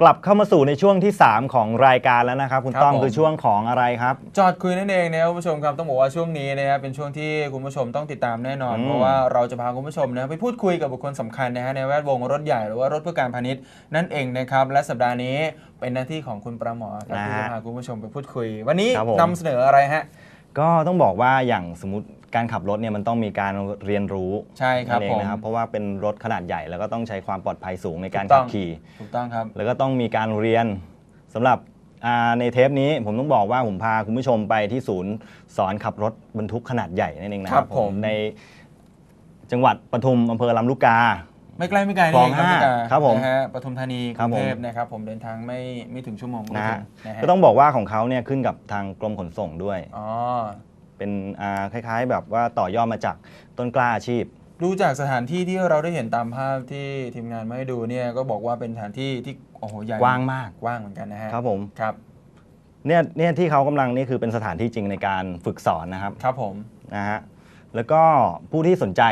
กลับเข้ามาสู่ในช่วงที่ 3 ของรายการแล้วนะครับ คุณครับต้องผม คือช่วงของอะไรครับ จอดคุยนั่นเองนะครับคุณผู้ชมครับต้องบอกว่าช่วงนี้นะครับเป็นช่วงที่คุณผู้ชมต้องติดตามแน่นอน อืมเพราะว่าเราจะพาคุณผู้ชมนะไปพูดคุยกับบุคคลสำคัญนะฮะในแวดวงรถใหญ่หรือว่ารถเพื่อการพาณิชย์นั่นเองนะครับและสัปดาห์นี้เป็นหน้าที่ของคุณประหมอครับที่จะพาคุณผู้ชมไปพูดคุย วันนี้ครับผม นำเสนออะไรฮะ ก็ต้องบอกว่าอย่างสมมติ การขับรถเนี่ยมันต้องมีการเรียนรู้ใช่ครับนั่นเอผงมนะครับ เพราะว่าเป็นรถขนาดใหญ่แล้วก็ต้องใช้ความปลอดภัยสูงในการถูกต้ขัอบงขี่ถูกต้องครับ แล้วก็ต้องมีการเรียนสำหรับอ่าในเทปนี้ผมต้องบอกว่าผมพาคุณผู้ชมไปที่ศูนย์สอนขับรถบรรทุกขนาดใหญ่นั่นเองนะคครัรับบผมในจังหวัดปทุมอำเภอลำลูกกาไม่ไกลไม่ไกลคลนี่องเองครับห้าพี่กาครับผมนะฮะปทุมธานีกครัรุบงผมเทพนะครับผมเดินทางไม่ไม่ถึงชั่วโมงนะฮะนะฮะก็ต้องบอกว่าของเขาเนี่ยขึ้นกับทางกรมขนส่งด้วยอ๋อ เป็นอ่าคล้าย ๆ แบบว่าต่อยอดมาจากต้นกล้าอาชีพ ดูจากสถานที่ที่เราได้เห็นตามภาพที่ทีมงานมาให้ดูเนี่ยก็บอกว่าเป็นสถานที่ที่โอ้โหใหญ่กว้างมากกว้างเหมือนกันนะฮะครับผมครับเนี่ยเนี่ยที่เขากำลังนี่คือเป็นสถานที่จริงในการฝึกสอนนะครับครับผม นะฮะแล้วก็ผู้ที่สนใจ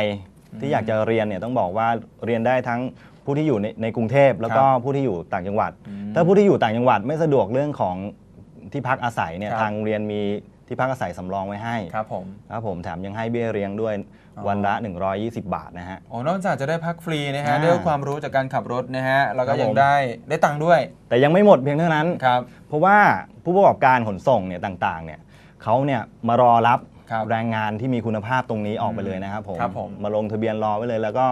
อืที่มอยากจะเรียนเนี่ยต้องบอกว่าเรียนได้ทั้งผู้ที่อยู่ในในกรุงเทพแล้วก็ครับผู้ที่อยู่ต่างจังหวัด อืมถ้าผู้ที่อยู่ต่างจังหวัดไม่สะดวกเรื่องของที่พักอาศัยเนี่ยครับ ทางเรียนมี ที่พักอาศัยสำรองไว้ให้ครับผมครับผมแถมยังให้เบี้ยเลี้ยงด้วยอ๋อวันละ 120 บาทนะฮะโอ้นอกจากจะได้พักฟรีนะฮะอ่าได้ความรู้จากการขับรถนะฮะแล้วก็ครับยัผงม ได้ได้ตังค์ด้วยแต่ยังไม่หมดเพียงเท่านั้น ครับ เพราะว่าผู้ประกอบการขนส่งเนี่ยต่างๆเนี่ยเขาเนี่ยมารอรับครับแรงงานที่มีคุณภาพตรงนี้ออกไปเลยนะครับผมครับผมมาลงทะเบียนรอไว้เลย แล้วก็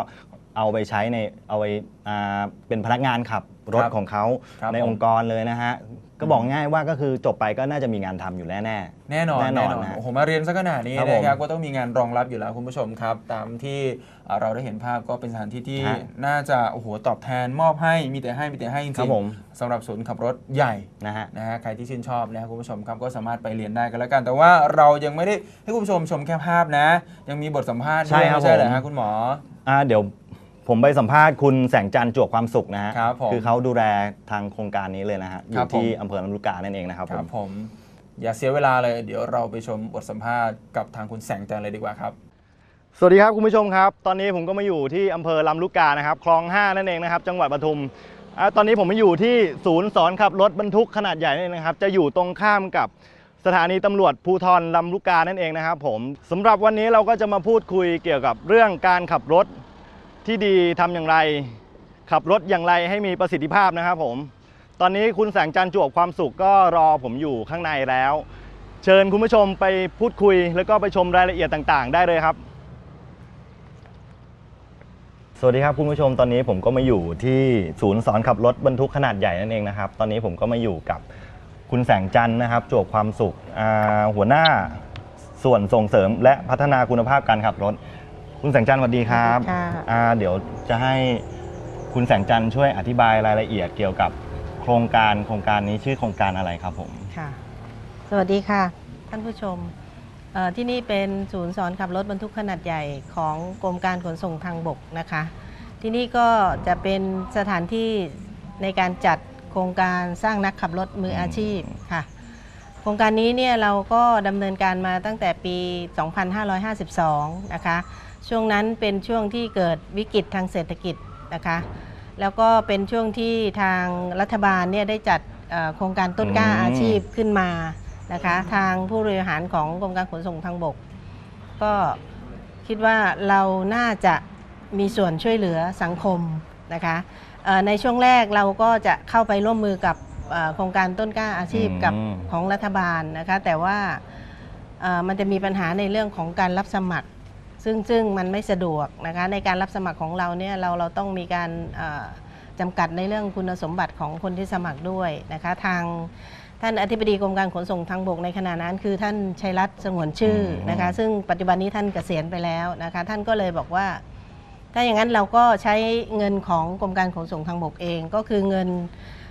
เอาไปใช้ในเอาไปอ่าเป็นพนักงานขับรถครับของเขาครับในผม องค์กรเลยนะฮะก็บอกง่ายว่าก็คือจบไปก็น่าจะมีงานทำอยู่แน่ แน่นอนแน่นอนนะโอ้โหมาเรียนสักขนาดนี้ครับผมนะครับก็ต้องมีงานรองรับอยู่แล้วคุณผู้ชมครับ ตามที่เอ่อเราได้เห็นภาพก็เป็นสถานที่ที่ฮะน่าจะโอ้โหตอบแทนมอบให้มีแต่ให้มีแต่ให้จริงครับผม ๆสำหรับศูนย์ขับรถใหญ่ ๆนะฮะ นะฮะใครที่ชื่นชอบนะครับคุณผู้ชมครับก็สามารถไปเรียนได้กันแล้วกัน แต่ว่าเรายังไม่ได้ให้คุณผู้ชมชมแค่ภาพนะ ยังมีบทสัมภาษณ์ใช่ด้วยครับไม่ใช่เหรอผม ฮะคุณหมอ อ่าเดี๋ยว ผมไปสัมภาษณ์คุณแสงจันทร์จวกความสุขนะฮะครับผมคือเขาดูแลทางโครงการนี้เลยนะฮะอครัยู่บผม ที่อำเภอลำลูกกานั่นเองนะครับคผรับมผม อย่าเสียเวลาเลย เดี๋ยวเราไปชมบทสัมภาษณ์กับทางคุณแสงจันทร์เลยดีกว่าครับ สวัสดีครับคุณผู้ชมครับ ตอนนี้ผมก็มาอยู่ที่อำเภอลำลูกกานะครับคลอง5นั่นเองนะครับจังหวัดปทุมอ่าตอนนี้ผมมาอยู่ที่ศูนย์สอนขับรถบรรทุกขนาดใหญ่นั่นเองนะครับ จะอยู่ตรงข้ามกับสถานีตำรวจภูธรลำลูกกานั่นเองนะครับผมสำหรับวันนี้เราก็จะมาพูดคุยเกี่ยวกับเรื่องการขับรถ ที่ดีทำอย่างไร ขับรถอย่างไรให้มีประสิทธิภาพนะครับผม ตอนนี้คุณแสงจันจวบความสุขก็รอผมอยู่ข้างในแล้ว เชิญคุณผู้ชมไปพูดคุย แล้วก็ไปชมรายละเอียดต่างๆ ได้เลยครับ สวัสดีครับคุณผู้ชมตอนนี้ผมก็มาอยู่ที่ศูนย์สอนขับรถบรรทุกขนาดใหญ่นั่นเองนะครับ ตอนนี้ผมก็มาอยู่กับคุณแสงจันนะครับ จวบความสุขหัวหน้าส่วนส่งเสริมและพัฒนาคุณภาพการขับรถ คุณแสงจันทร์สวัสดีครับค่ะ อ่าเดี๋ยวจะให้คุณแสงจันทร์ช่วยอธิบายรายละเอียดเกี่ยวกับโครงการโครงการนี้ชื่อโครงการอะไรครับผม ค่ะ สวัสดีค่ะ ท่านผู้ชมเอ่อที่นี่เป็นศูนย์สอนขับรถบรรทุกขนาดใหญ่ของกรมการขนส่งทางบกนะคะ ที่นี่ก็จะเป็นสถานที่ในการจัดโครงการสร้างนักขับรถมืออาชีพค่ะ โครงการนี้เนี่ยเราก็ดำเนินการมาตั้งแต่ปี 2552 นะคะ ช่วงนั้นเป็นช่วงที่เกิดวิกฤตทางเศรษฐกิจนะคะ แล้วก็เป็นช่วงที่ทางรัฐบาลเนี่ยได้จัดเอ่อโครงการต้นกล้าอืมอาชีพขึ้นมานะคะ ทางผู้บริหารของกรมการขนส่งทางบก ก็คิดว่าเราน่าจะมีส่วนช่วยเหลือสังคมนะคะเอ่อในช่วงแรกเราก็จะเข้าไปร่วมมือกับเอ่อ โครงการต้นกล้าอาชีพกับอืม ของรัฐบาลนะคะ แต่ว่าเอ่อมันจะมีปัญหาในเรื่องของการรับสมัคร ซึ่งซึ่งมันไม่สะดวกนะคะในการรับสมัครของเราเนี่ยเราเราต้องมีการเอ่อจำกัดในเรื่องคุณสมบัติของคนที่สมัครด้วยนะคะทางท่านอธิบดีกรมการขนส่งทางบกในขณะนั้นคือท่านชัยรัตน์สงวนชื่อมนะคะ ซึ่งปัจจุบันนี้ท่านเกษียณไปแล้วนะคะ ท่านก็เลยบอกว่า ถ้าอย่างนั้นเราก็ใช้เงินของกรมการขนส่งทางบกเอง ก็คือเงินเอ่อ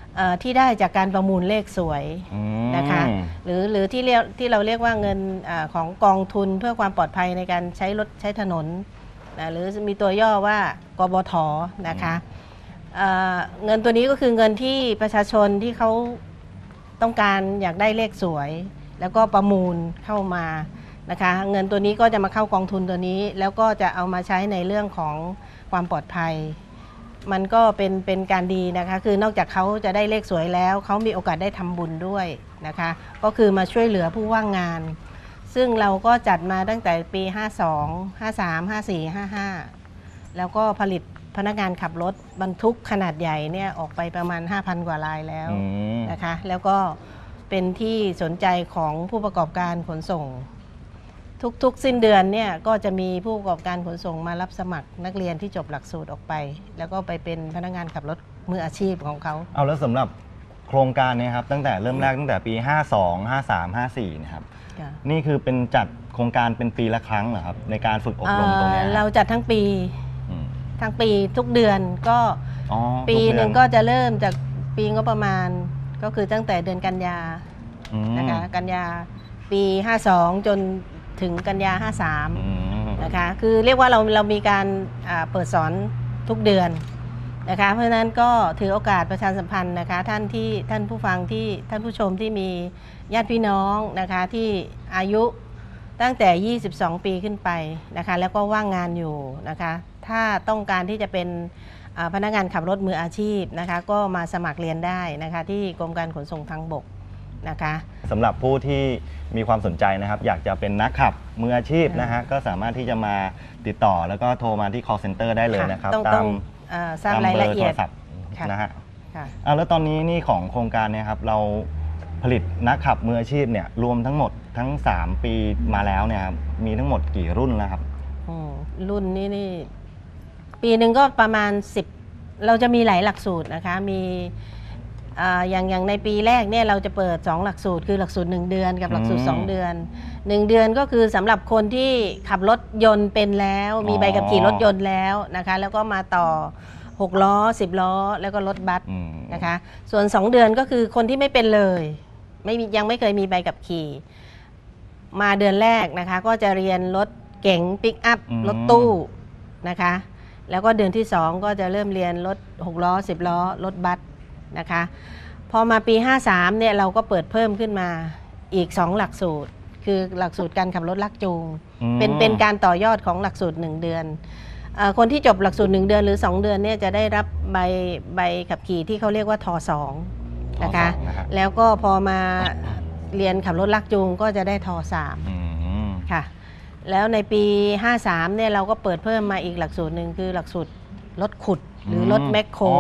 ที่ได้จากการประมูลเลขสวยอืมนะคะหรือหรือที่เรียกที่เราเรียกว่าเงินอาของกองทุนเพื่อความปลอดภัยในการใช้รถใช้ถนนนะหรือมีตัวย่อว่ากบทนะคะเอ่อเงินตัวนี้ก็คือเงินที่ประชาชนที่เขาต้องการอยากได้เลขสวย แล้วก็ประมูลเข้ามานะคะเงินตัวนี้ก็จะมาเข้ากองทุนตัวนี้ แล้วก็จะเอามาใช้ในเรื่องของความปลอดภัย มันก็เป็นเป็นการดีนะคะ คือนอกจากเขาจะได้เลขสวยแล้ว เขามีโอกาสได้ทำบุญด้วยนะคะ ก็คือมาช่วยเหลือผู้ว่างงาน ซึ่งเราก็จัดมาตั้งแต่ปี 52 53 54 55 แล้วก็ผลิตพนักงานขับรถบรรทุกขนาดใหญ่เนี่ยออกไปประมาณ 5,000 กว่ารายแล้วอืมนะคะ แล้วก็เป็นที่สนใจของผู้ประกอบการขนส่ง ทุกๆ สิ้นเดือนเนี่ยก็จะมีผู้ประกอบการขนส่งมารับสมัครนักเรียนที่จบหลักสูตรออกไป แล้วก็ไปเป็นพนักงานขับรถมืออาชีพของเขา เอาแล้วสำหรับโครงการเนี้ครับตั้งแต่เริ่มแรกตั้งแต่ปี 52 53 54นะครับค่ะ นี่คือเป็นจัดโครงการเป็นปีละครั้งเหรอครับในการฝึกอบรมตรงเนี้ยเอ่อเราจัดทั้งปีอืมทั้งปีทุกเดือนก็อ๋อปีทุเดือหนึ่งก็จะเริ่มจากปีงบประมาณก็คือตั้งแต่เดือนกันยาอืมนะคะกันยาปี 52 จน ถึงกันยา53อืมนะคะคือเรียกว่าเราเรามีการอ่าเปิดสอนทุกเดือนนะคะเพราะฉะนั้นก็ถือโอกาสประชาสัมพันธ์นะคะท่านที่ท่านผู้ฟังที่ท่านผู้ชมที่มีญาติพี่น้องนะคะที่อายุตั้งแต่ 22 ปีขึ้นไปนะคะแล้วก็ว่างงานอยู่นะคะถ้าต้องการที่จะเป็นอ่าพนักงานขับรถมืออาชีพนะคะก็มาสมัครเรียนได้นะคะที่กรมการขนส่งทางบก นะคะ สำหรับผู้ที่มีความสนใจนะครับ อยากจะเป็นนักขับมืออาชีพนะฮะก็สามารถที่จะมาติดต่อแล้วก็โทรมาที่ call center ได้เลยนะครับต้องตาต้อมงเอ่อทราบตามรายเบอละร์โทเอียรดศัพท์ค่ะ นะฮะค่ะ อ่าแล้วตอนนี้นี่ของโครงการเนี่ยครับเราผลิตนักขับมืออาชีพเนี่ยรวมทั้งหมดทั้ง 3 ปีมาแล้วเนี่ยครับมีทั้งหมดกี่รุ่นแล้วครับ อืมรุ่นนี้นี่ ปีหนึ่งก็ประมาณ 10 เราจะมีหลายหลักสูตรนะคะ มี อ่าอย่างอย่างในปีแรกเนี่ยเราจะเปิด 2 หลักสูตรคือหลักสูตร 1 เดือนกับหลักสูตร อืม2 เดือน 1 เดือนก็คือสำหรับคนที่ขับรถยนต์เป็นแล้ว มีอ๋อใบขับขี่รถยนต์แล้วนะคะแล้วก็มาต่อ 6 ล้อ 10 ล้อ แล้วก็รถบัส อืม นะคะส่วน 2 เดือนก็คือคนที่ไม่เป็นเลยไม่มียังไม่เคยมีใบขับขี่ มาเดือนแรกนะคะ ก็จะเรียนรถเก๋งปิกอัพอืม รถตู้นะคะ แล้วก็เดือนที่ 2 ก็จะเริ่มเรียนรถ 6 ล้อ 10 ล้อรถบัส นะคะ พอมาปี 53เนี่ยเราก็เปิดเพิ่มขึ้นมาอีก 2 หลักสูตร คือหลักสูตรการขับรถลักจูง อืมเป็นเป็นการต่อยอดของหลักสูตร 1 เดือนเออคนที่จบหลักสูตร 1 เดือนหรือ 2 เดือนเนี่ยจะได้รับใบใบขับขี่ที่เขาเรียกว่าทสองนะคะทสองนะฮะแล้วก็พอมาเรียนขับรถลักจูงก็จะได้ทสาม อืมค่ะ แล้วในปี 53เนี่ยเราก็เปิดเพิ่มมาอีกหลักสูตรหนึ่งคือหลักสูตรรถขุดหรือรถแมคโคร อ๋อ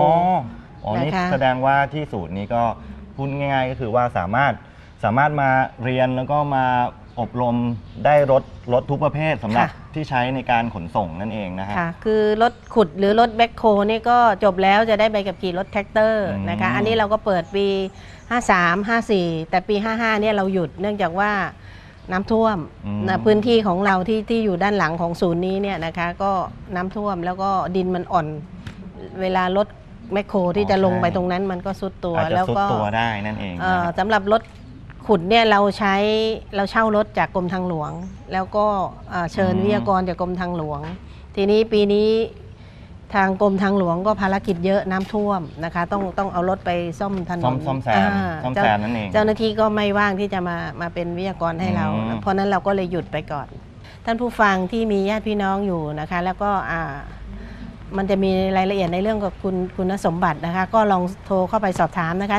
อ๋อนี่นะคะ แสดงว่าที่สูตรนี้ก็พูดง่ายๆ ก็คือว่าสามารถสามารถมาเรียนแล้วก็มาอบรมได้รถรถทุกประเภทสำหรับที่ใช้ในการขนส่งนั่นเองนะฮะ ค่ะ คือรถขุดหรือรถแบคโคนี่ก็จบแล้วจะได้ใบขับขี่รถแท็กเตอร์อืม นะคะ อันนี้เราก็เปิดปี 53 54 แต่ปี 55 เนี่ยเราหยุดเนื่องจากว่าน้ำท่วมอืมนะพื้นที่ของเราที่ที่อยู่ด้านหลังของศูนย์นี้เนี่ยนะคะ ก็น้ำท่วมแล้วก็ดินมันอ่อน เวลารถ แมคโครที่จะลงไปตรงนั้นมันก็สุดตัวอาจจะแล้วสุดก็ตัวได้นั่นเองเอ่นะอฮะสำหรับรถขุดเนี่ยเราใช้เราเช่ารถจากกรมทางหลวง แล้วก็เอ่อเชิญวิทยากรจากกรมทางหลวง ทีนี้ปีนี้ทางกรมทางหลวงก็ภารกิจเยอะน้ำท่วมนะคะ ต้องต้องเอารถไปซ่อมถนนซ่อมซ่อมแซมอ่าซ่อมเจ้าแซมนั่นเอง เจ้าหน้าที่ก็ไม่ว่างที่จะมามาเป็นวิทยากรให้เรา อืม เพราะฉะนั้นเราก็เลยหยุดไปก่อน ท่านผู้ฟังที่มีญาติพี่น้องอยู่นะคะ แล้วก็อ่า มันจะมีรายละเอียดในเรื่องกับคุณคุณสมบัตินะคะ ก็ลองโทรเข้าไปสอบถามนะคะ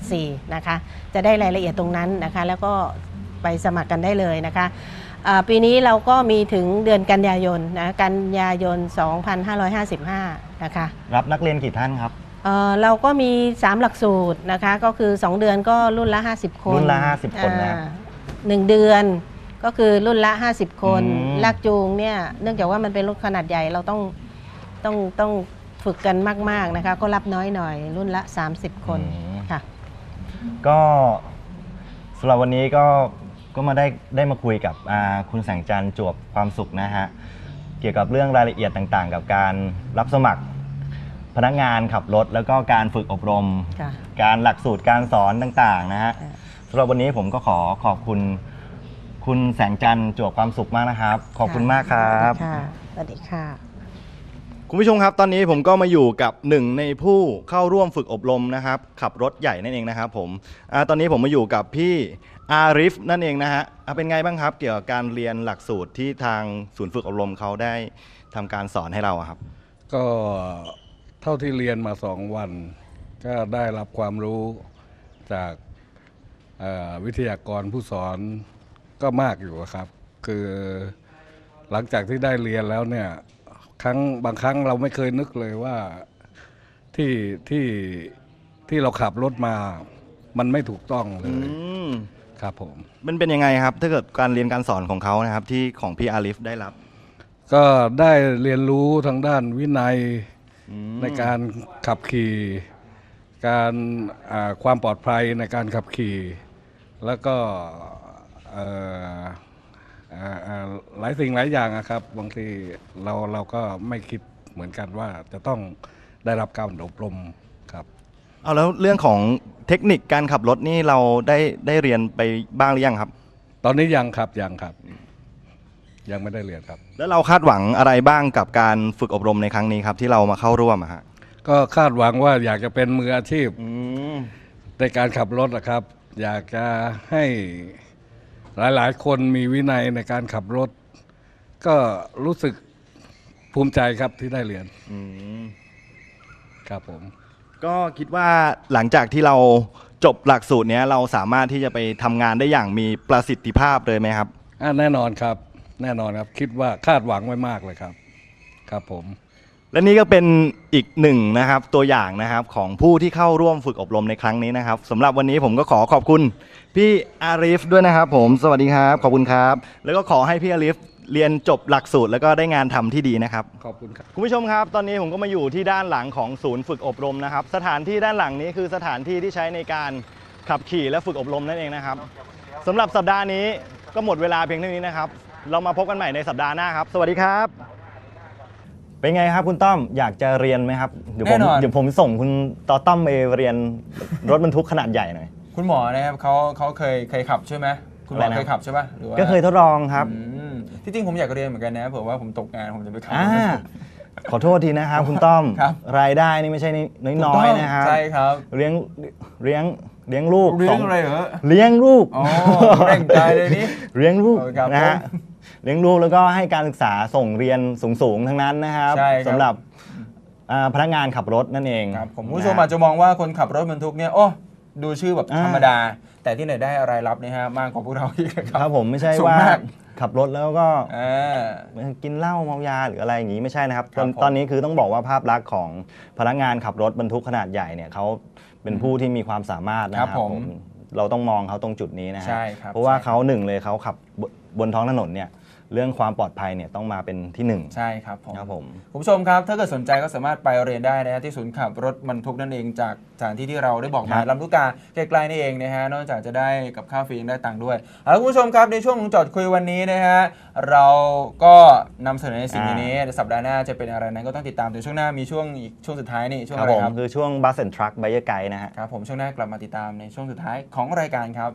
1584 นะคะ จะได้รายละเอียดตรงนั้นนะคะ แล้วก็ไปสมัครกันได้เลยนะคะอ่าปีนี้เราก็มีถึงเดือนกันยายนนะ กันยายน 2555 นะคะ รับนักเรียนกี่ท่านครับเอ่อเราก็มี 3 หลักสูตรนะคะ ก็คือ 2 เดือนก็รุ่นละ 50 คน รุ่นละ 50 คนนะครับอ่าหนึ่งเดือนก็คือรุ่นละ 50 คนอืมลากจูงเนี่ย เนื่องจากว่ามันเป็นรถขนาดใหญ่เราต้อง ต้องต้องฝึกกันมาก ๆ นะคะ ก็รับน้อยหน่อย รุ่นละ 30 คนอืม ค่ะ ก็สำหรับวันนี้ก็ก็มาได้ได้มาคุยกับอ่าคุณแสงจันทร์จวบความสุขนะฮะเกี่ยวกับเรื่องรายละเอียดต่างๆ กับการรับสมัครพนักงานขับรถ แล้วก็การฝึกอบรม ค่ะ การหลักสูตรการสอนต่างๆนะฮะอ่าสำหรับวันนี้ผมก็ขอขอบคุณ คุณแสงจันทร์จวบความสุขมากนะครับ ขอบคุณมากครับ ค่ะสวัสดีค่ะ คุณผู้ชมครับ ตอนนี้ผมก็มาอยู่กับหนึ่งในผู้เข้าร่วมฝึกอบรมนะครับ ขับรถใหญ่นั่นเองนะครับผมอาตอนนี้ผมมาอยู่กับพี่อาริฟนั่นเองนะฮะอ่าเป็นไงบ้างครับ เกี่ยวกับการเรียนหลักสูตรที่ทางศูนย์ฝึกอบรมเขาได้ทำการสอนให้เราอะครับ ก็เท่าที่เรียนมาสองวัน ก็ได้รับความรู้จากเอ่อวิทยากรผู้สอนก็มากอยู่ครับ คือหลังจากที่ได้เรียนแล้วเนี่ย ครั้งบางครั้งเราไม่เคยนึกเลยว่าที่ที่ที่เราขับรถมา มันไม่ถูกต้องเลอืยมครับผม มันเป็นยังไงครับ ถ้าเกิดการเรียนการสอนของเขานะครับ ที่ของพี่อาริฟได้รับก็ได้เรียนรู้ทางด้านวินัยอืมในการขับขี่ การอ่าความปลอดภัยในการขับขี่ แล้วก็เอ่ออ่าอ่า หลายสิ่งหลายอย่างอะครับบางทีเราเราก็ไม่คิดเหมือนกันว่าจะต้องได้รับการอบรมครับเอาแล้วเรื่องของเทคนิคการขับรถนี่เราได้ได้เรียนไปบ้างหรือยังครับ ตอนนี้ยังครับยังครับ ยังไม่ได้เรียนครับ แล้วเราคาดหวังอะไรบ้างกับการฝึกอบรมในครั้งนี้ครับ ที่เรามาเข้าร่วมอะฮะก็คาดหวังว่าอยากจะเป็นมืออาชีพอืมในการขับรถนะครับ อยากจะให้ หลายๆ คนมีวินัยในการขับรถ ก็รู้สึกภูมิใจครับที่ได้เรียนอืมครับผม ก็คิดว่าหลังจากที่เราจบหลักสูตรเนี้ยเราสามารถที่จะไปทำงานได้อย่างมีประสิทธิภาพเลยไหมครับ อะแน่นอนครับ แน่นอนครับ คิดว่าคาดหวังไว้มากเลยครับ ครับผม และนี่ก็เป็นอีกหนึ่งนะครับตัวอย่างนะครับของผู้ที่เข้าร่วมฝึกอบรมในครั้งนี้นะครับสำหรับวันนี้ผมก็ขอขอบคุณพี่อาริฟด้วยนะครับ ผมสวัสดีครับ ขอบคุณครับ แล้วก็ขอให้พี่อาริฟเรียนจบหลักสูตรแล้วก็ได้งานทำที่ดีนะครับ ขอบคุณครับ คุณผู้ชมครับ ตอนนี้ผมก็มาอยู่ที่ด้านหลังของศูนย์ฝึกอบรมนะครับ สถานที่ด้านหลังนี้คือสถานที่ที่ใช้ในการขับขี่และฝึกอบรมนั่นเองนะครับสำหรับสัปดาห์นี้ก็หมดเวลาเพียงเท่านี้นะครับ เรามาพบกันใหม่ในสัปดาห์หน้าครับ สวัสดีครับ เป็นไงครับคุณต้อมอยากจะเรียนไหมครับเดี๋ยวผมแน่นอน เดี๋ยวผมส่งคุณต่อต้อมไปเรียนรถบรรทุกขนาดใหญ่หน่อย คุณหมอนะครับเขาเขาเคยเคยขับใช่ไหมคุณหมออะไรนะ เคยขับใช่ปะหรือว่าก็เคยทดลองครับอืมที่จริงผมอยากเรียนเหมือนกันนะเผื่อว่าผมตกงานผมจะไปขับ อ่าขอโทษทีนะครับคุณต้อมครับ รายได้นี่ไม่ใช่น้อยๆนะครับ ใช่ครับเลี้ยงเลี้ยงเลี้ยงลูกเรื่สองอะไรเหรอเลี้ยงลูก อ๋อเร่งใจเลยนี่ เลี้ยงลูกโอ้ครับนะฮะผม เลี้ยงลูกแล้วก็ให้การศึกษาส่งเรียนสูงๆทั้งนั้นนะครับใช่ครับ สำหรับอ่าพนักงานขับรถนั่นเองครับผมนะคุณผู้ชมอาจจะมองว่าคนขับรถบรรทุกเนี่ยโอ้ดูชื่อแบบอ่า ธรรมดา แต่ที่ไหนได้อะไรรับเนี่ยฮะมากกว่าพวกเราอีกนะคครัรับ บผมไม่ใช่สูงว่ามาก ขับรถแล้วก็ อ่า กินเหล้าเมายาหรืออะไรอย่างนี้ไม่ใช่นะครับครับตอนผม ตอนนี้คือต้องบอกว่าภาพลักษณ์ของพนักงานขับรถบรรทุกขนาดใหญ่เนี่ยเขาเป็นผู้ที่มีความสามารถนะคครัรับบผมผมเราต้องมองเขาตรงจุดนี้นะฮะใช่ครับเพราะว่าใช่เขาหนึ่งเลยเขาขับบบบนท้องถนนเนี่ย เรื่องความปลอดภัยเนี่ยต้องมาเป็นที่หนึ่งใช่ครับผมครับผมคุณผู้ชมครับถ้าเกิดสนใจก็สามารถไปเรียนได้นะฮะที่ศูนย์ขับรถบรรทุกนั่นเองจากสถานที่ที่เราได้บอกมาครับลำลูกกาใกล้ๆนี่เองนะฮะนอกจากจะได้กับข้าวฟรียังได้ตังค์ด้วยเอาละคุณผู้ชมครับในช่วงของจอดคุยวันนี้นะฮะเราก็นำเสนอในสิ่งนี้ในสัปดาห์หน้าจะเป็นอะไรนั้นก็ต้องติดตามเดี๋ยวช่วงหน้ามีช่วงอีกช่วงสุดท้ายนี่ช่วงครัอะบไรผมครับคือช่วง Bus and Truck Buyer Guide นะฮะ ครับผมช่วงหน้ากลับมาติดตามในช่วงสุดท้ายของรายการครับ